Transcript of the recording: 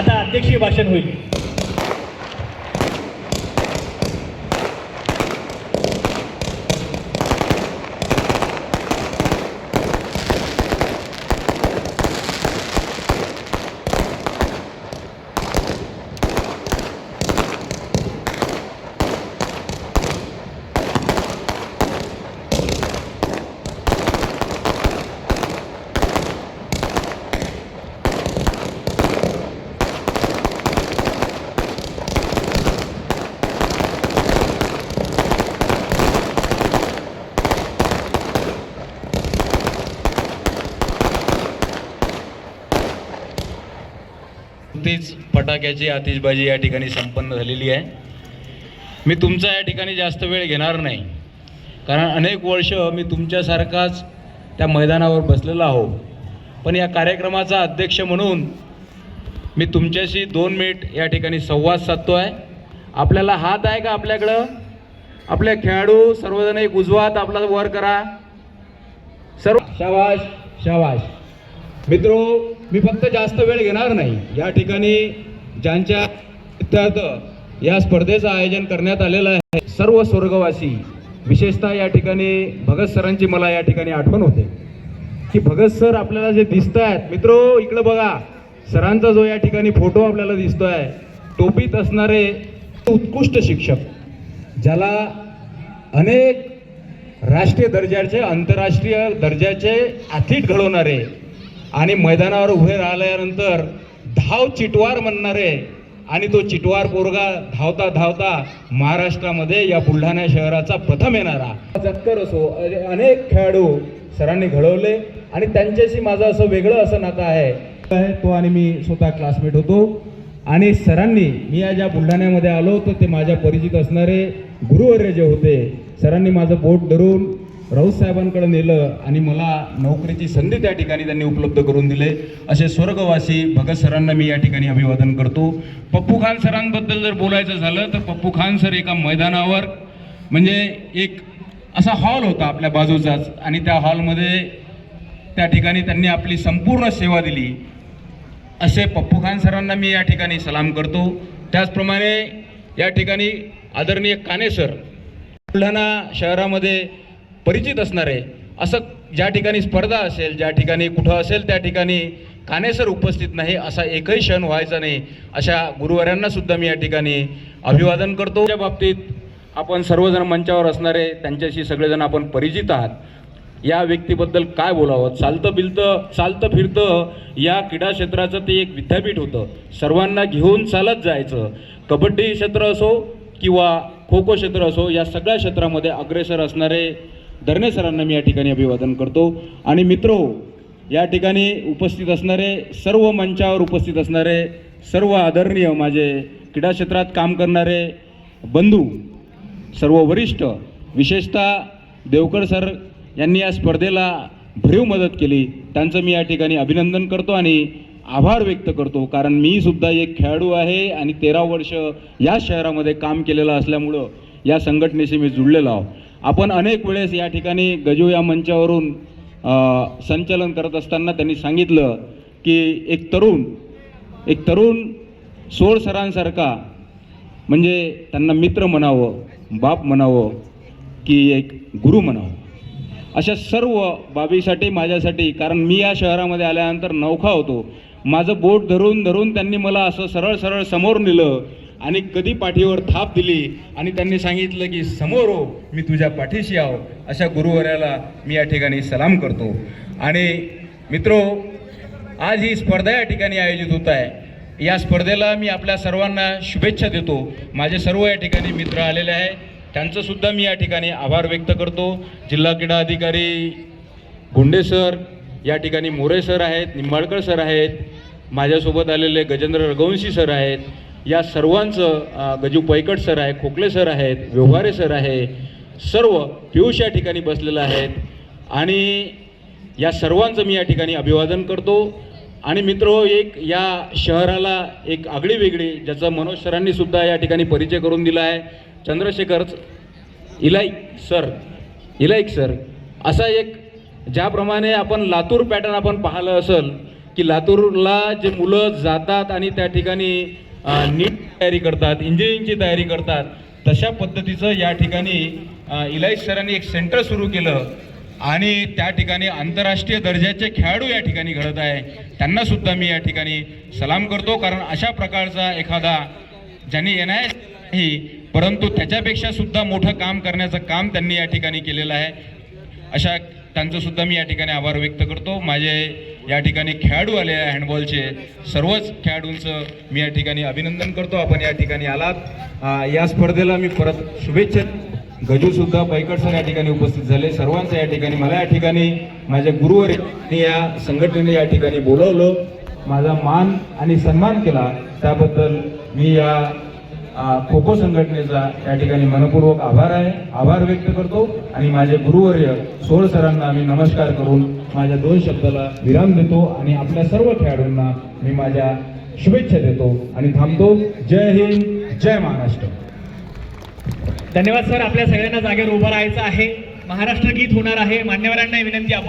आता अध्यक्षीय भाषण होईल. नुकतीच फटाक्याची आतिषबाजी या ठिकाणी संपन्न झालेली आहे. मी तुमचा या ठिकाणी जास्त वेळ घेणार नाही. कारण अनेक वर्ष मी तुमच्यासारखाच त्या मैदानावर बसलेला आहो. पण या कार्यक्रमाचा अध्यक्ष म्हणून मी तुमच्याशी दोन मिनिट या ठिकाणी संवाद साधतो आहे आपल्याला हात आहे का आपल्याकडं? आपले खेळाडू सर्वजण एक उजवा हात आपला वर करा. सर्व शाबाश शाबाश मित्रो मी फक्त जास्त वेळ घेणार नाही. या ठिकाणी ज्यांच्या इत्यार्थ या स्पर्धेचं आयोजन करण्यात आलेलं आहे सर्व स्वर्गवासी विशेषतः या ठिकाणी भगत सरांची मला या ठिकाणी आठवण होते. की भगत सर आपल्याला जे दिसत आहेत मित्रो इकडं बघा सरांचा जो या ठिकाणी फोटो आपल्याला दिसतोय टोपीत असणारे उत्कृष्ट शिक्षक ज्याला अनेक राष्ट्रीय दर्जाचे आंतरराष्ट्रीय दर्जाचे ॲथलीट घडवणारे आणि मैदानावर उभे राहिल्यानंतर धाव चिटवार म्हणणारे आणि तो चिटवार पोरगा धावता धावता महाराष्ट्रामध्ये या बुलढाणा शहराचा प्रथम येणारा. जतकर असो अनेक खेळाडू सरांनी घडवले आणि त्यांच्याशी माझं असं वेगळं असं नातं आहे. आहे तो आणि मी स्वतः क्लासमेट होतो. आणि सरांनी मी या ज्या बुलढाण्यामध्ये आलो तर ते माझ्या परिचित असणारे गुरुवर्य जे होते सरांनी माझं बोट धरून राऊत साहेबांकडे नेलं आणि मला नोकरीची संधी त्या ठिकाणी त्यांनी उपलब्ध करून दिले. असे स्वर्गवासी भगत सरांना मी या ठिकाणी अभिवादन करतो. पप्पू खान सरांबद्दल जर बोलायचं झालं तर पप्पू खान सर एका मैदानावर म्हणजे एक असा हॉल होता आपल्या बाजूचाच आणि त्या हॉलमध्ये त्या ठिकाणी त्यांनी आपली संपूर्ण सेवा दिली. असे पप्पू खान सरांना मी या ठिकाणी सलाम करतो. त्याचप्रमाणे या ठिकाणी आदरणीय काने सर बुलढाणा शहरामध्ये परिचित असणारे असं ज्या ठिकाणी स्पर्धा असेल ज्या ठिकाणी कुठं असेल त्या ठिकाणी कानेसर उपस्थित नाही असा एकही क्षण व्हायचा नाही. अशा गुरुवारांना सुद्धा मी या ठिकाणी अभिवादन करतो. त्या बाबतीत आपण सर्वजण मंचावर असणारे त्यांच्याशी सगळेजण आपण परिचित आहात. या व्यक्तीबद्दल काय बोलावं? चालतं बिलतं चालतं फिरतं या क्रीडा क्षेत्राचं ते एक विद्यापीठ होतं. सर्वांना घेऊन चालत जायचं. कबड्डी क्षेत्र असो किंवा खो खो क्षेत्र असो या सगळ्या क्षेत्रामध्ये अग्रेसर असणारे धरणे सरांना मी या ठिकाणी अभिवादन करतो. आणि मित्रो या ठिकाणी उपस्थित असणारे सर्व मंचावर उपस्थित असणारे सर्व आदरणीय माझे क्रीडा क्षेत्रात काम करणारे बंधू सर्व वरिष्ठ विशेषतः देवकर सर यांनी या स्पर्धेला भरीव मदत केली. त्यांचं मी या ठिकाणी अभिनंदन करतो आणि आभार व्यक्त करतो. कारण मी सुद्धा एक खेळाडू आहे आणि तेरा वर्ष या शहरामध्ये काम केलेलं असल्यामुळं या संघटनेशी मी जुळलेलो आहो. आपण अनेक वेळेस या ठिकाणी गजू या मंचावरून संचलन करत असताना त्यांनी सांगितलं की एक तरुण एक तरुण सोळ सरांसारखा म्हणजे त्यांना मित्र म्हणावं बाप म्हणावं की एक गुरु म्हणावं. अशा सर्व बाबीसाठी माझ्यासाठी कारण मी या शहरामध्ये आल्यानंतर नौखा होतो. माझं बोट धरून धरून त्यांनी मला असं सरळ सरळ समोर नेलं आणि कधी पाठीवर थाप दिली आणि त्यांनी सांगितलं की समोर हो मी तुझ्या पाठीशी आहो. अशा गुरुवर्याला मी या ठिकाणी सलाम करतो. आणि मित्रो आज ही स्पर्धा या ठिकाणी आयोजित होत आहे. या स्पर्धेला मी आपल्या सर्वांना शुभेच्छा देतो. माझे सर्व या ठिकाणी मित्र आलेले आहे त्यांचंसुद्धा मी या ठिकाणी आभार व्यक्त करतो. जिल्हा क्रीडा अधिकारी गुंडे सर या ठिकाणी मोरे सर आहेत निंबाळकर सर आहेत माझ्यासोबत आलेले गजेंद्र रघुवंशी सर आहेत या सर्वांचं गजू पैकट सर आहे खोकले सर आहेत व्यवहारे सर आहे सर्व पियुष या ठिकाणी बसलेलं आहेत. आणि या सर्वांचं मी या ठिकाणी अभिवादन करतो. आणि मित्र हो, एक या शहराला एक आगळी वेगळी ज्याचा मनोज सरांनी सुद्धा या ठिकाणी परिचय करून दिला आहे. चंद्रशेखर इलाईक सर इलाईक सर असा एक ज्याप्रमाणे आपण लातूर पॅटर्न आपण पाहिलं असेल की लातूरला जे मुलं जातात आणि त्या ठिकाणी नीट तयारी करतात इंजिनिअरिंगची तयारी करतात. तशा पद्धतीचं या ठिकाणी इलाईश सरांनी एक सेंटर सुरू केलं. आणि त्या ठिकाणी आंतरराष्ट्रीय दर्जाचे खेळाडू या ठिकाणी घडत आहे. त्यांना सुद्धा मी या ठिकाणी सलाम करतो. कारण अशा प्रकारचा एखादा ज्यांनी एन आय नाही परंतु त्याच्यापेक्षा सुद्धा मोठं काम करण्याचं काम त्यांनी या ठिकाणी केलेलं आहे. अशा त्यांचंसुद्धा मी या ठिकाणी आभार व्यक्त करतो. माझे या ठिकाणी खेळाडू आले आहे हँडबॉलचे सर्वच खेळाडूंचं मी या ठिकाणी अभिनंदन करतो. आपण या ठिकाणी आलात. या स्पर्धेला मी परत शुभेच्छा. गजूसुद्धा सुद्धा या ठिकाणी उपस्थित झाले. सर्वांचं या ठिकाणी मला या ठिकाणी माझ्या गुरुवर या संघटनेने या ठिकाणी बोलवलं. माझा मान आणि सन्मान केला. त्याबद्दल मी या खो खो संघटनेचा या ठिकाणी मनपूर्वक आभार आहे. आभार व्यक्त करतो आणि माझे गुरुवर्य सोळ सरांना मी नमस्कार करून माझ्या दोन शब्दाला विराम देतो आणि आपल्या सर्व खेळाडूंना मी माझ्या शुभेच्छा देतो आणि थांबतो. जय हिंद जय महाराष्ट्र. धन्यवाद सर. आपल्या सगळ्यांना जागेवर उभं राहायचं आहे. महाराष्ट्र गीत होणार आहे. मान्यवरांना विनंती आपण